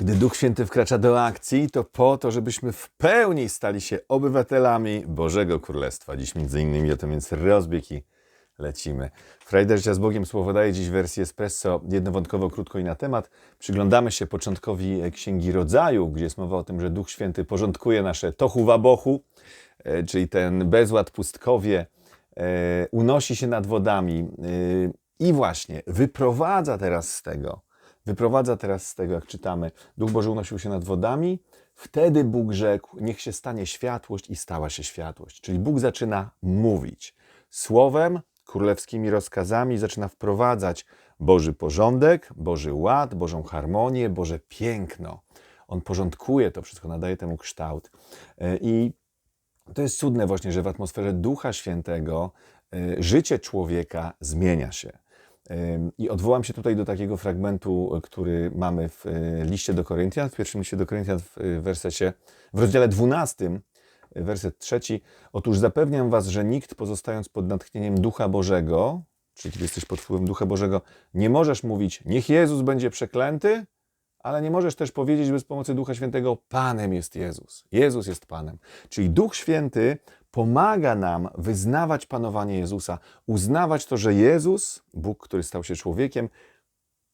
Gdy Duch Święty wkracza do akcji, to po to, żebyśmy w pełni stali się obywatelami Bożego Królestwa. Dziś między innymi o tym więc rozbieg i lecimy. Życia z Bogiem Słowo daje dziś wersję espresso jednowątkowo, krótko i na temat. Przyglądamy się początkowi Księgi Rodzaju, gdzie jest mowa o tym, że Duch Święty porządkuje nasze tohu wabohu, e, czyli ten bezład, pustkowie, e, unosi się nad wodami e, i właśnie wyprowadza teraz z tego, wyprowadza teraz z tego, jak czytamy, Duch Boży unosił się nad wodami, wtedy Bóg rzekł, niech się stanie światłość i stała się światłość. Czyli Bóg zaczyna mówić słowem, królewskimi rozkazami, zaczyna wprowadzać Boży porządek, Boży ład, Bożą harmonię, Boże piękno. On porządkuje to wszystko, nadaje temu kształt. E, I to jest cudne właśnie, że w atmosferze Ducha Świętego y, życie człowieka zmienia się. I odwołam się tutaj do takiego fragmentu, y, który mamy w y, liście do Koryntian, w pierwszym liście do Koryntian w y, wersecie, w rozdziale 12, y, werset trzeci. Otóż zapewniam was, że nikt pozostając pod natchnieniem Ducha Bożego, czyli kiedy jesteś pod wpływem Ducha Bożego, nie możesz mówić, niech Jezus będzie przeklęty, ale nie możesz też powiedzieć bez pomocy Ducha Świętego, Panem jest Jezus. Jezus jest Panem. Czyli Duch Święty pomaga nam wyznawać panowanie Jezusa, uznawać to, że Jezus, Bóg, który stał się człowiekiem,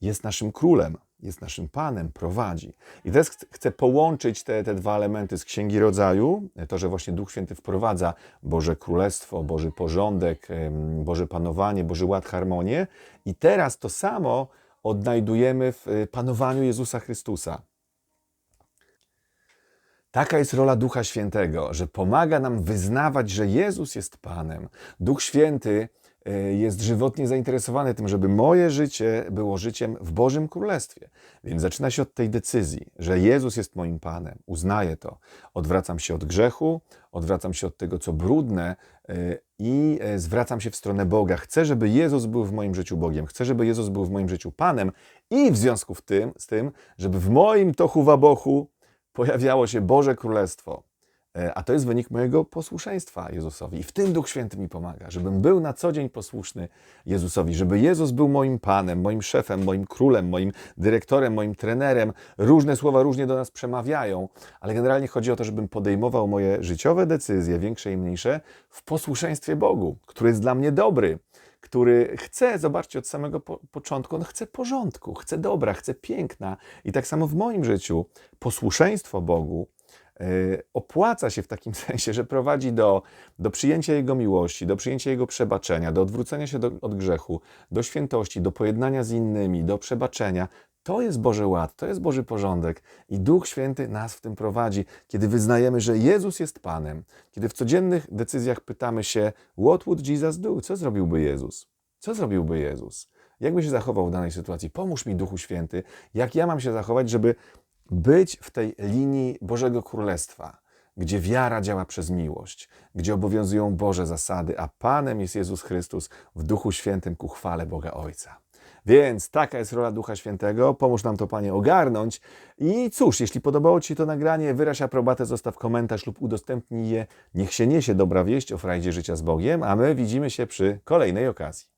jest naszym królem, jest naszym Panem, prowadzi. I teraz ch- chcę połączyć te, te dwa elementy z Księgi Rodzaju, to, że właśnie Duch Święty wprowadza Boże Królestwo, Boży porządek, Boże panowanie, Boży ład, harmonię. I teraz to samo odnajdujemy w y, panowaniu Jezusa Chrystusa. Taka jest rola Ducha Świętego, że pomaga nam wyznawać, że Jezus jest Panem. Duch Święty y, jest żywotnie zainteresowany tym, żeby moje życie było życiem w Bożym Królestwie. Więc zaczyna się od tej decyzji, że Jezus jest moim Panem. Uznaję to. Odwracam się od grzechu, odwracam się od tego, co brudne y, i y, zwracam się w stronę Boga. Chcę, żeby Jezus był w moim życiu Bogiem. Chcę, żeby Jezus był w moim życiu Panem i w związku tym, z tym, żeby w moim tochu wabochu pojawiało się Boże Królestwo. E, A to jest wynik mojego posłuszeństwa Jezusowi. I w tym Duch Święty mi pomaga, żebym był na co dzień posłuszny Jezusowi, żeby Jezus był moim Panem, moim szefem, moim królem, moim dyrektorem, moim trenerem. Różne słowa różnie do nas przemawiają, ale generalnie chodzi o to, żebym podejmował moje życiowe decyzje, większe i mniejsze, w posłuszeństwie Bogu, który jest dla mnie dobry, który chce, zobaczcie, od samego po początku, on chce porządku, chce dobra, chce piękna. I tak samo w moim życiu posłuszeństwo Bogu y, opłaca się w takim sensie, że prowadzi do, do przyjęcia Jego miłości, do przyjęcia Jego przebaczenia, do odwrócenia się do, od grzechu, do świętości, do pojednania z innymi, do przebaczenia. To jest Boży ład, to jest Boży porządek i Duch Święty nas w tym prowadzi, kiedy wyznajemy, że Jezus jest Panem, kiedy w codziennych decyzjach pytamy się, what would Jesus do? Co zrobiłby Jezus? Co zrobiłby Jezus? Jak by się zachował w danej sytuacji? Pomóż mi, Duchu Święty, jak ja mam się zachować, żeby być w tej linii Bożego Królestwa, gdzie wiara działa przez miłość, gdzie obowiązują Boże zasady, a Panem jest Jezus Chrystus w Duchu Świętym ku chwale Boga Ojca. Więc taka jest rola Ducha Świętego. Pomóż nam to, Panie, ogarnąć. I cóż, jeśli podobało Ci się to nagranie, wyraź aprobatę, zostaw komentarz lub udostępnij je. Niech się niesie dobra wieść o frajdzie życia z Bogiem, a my widzimy się przy kolejnej okazji.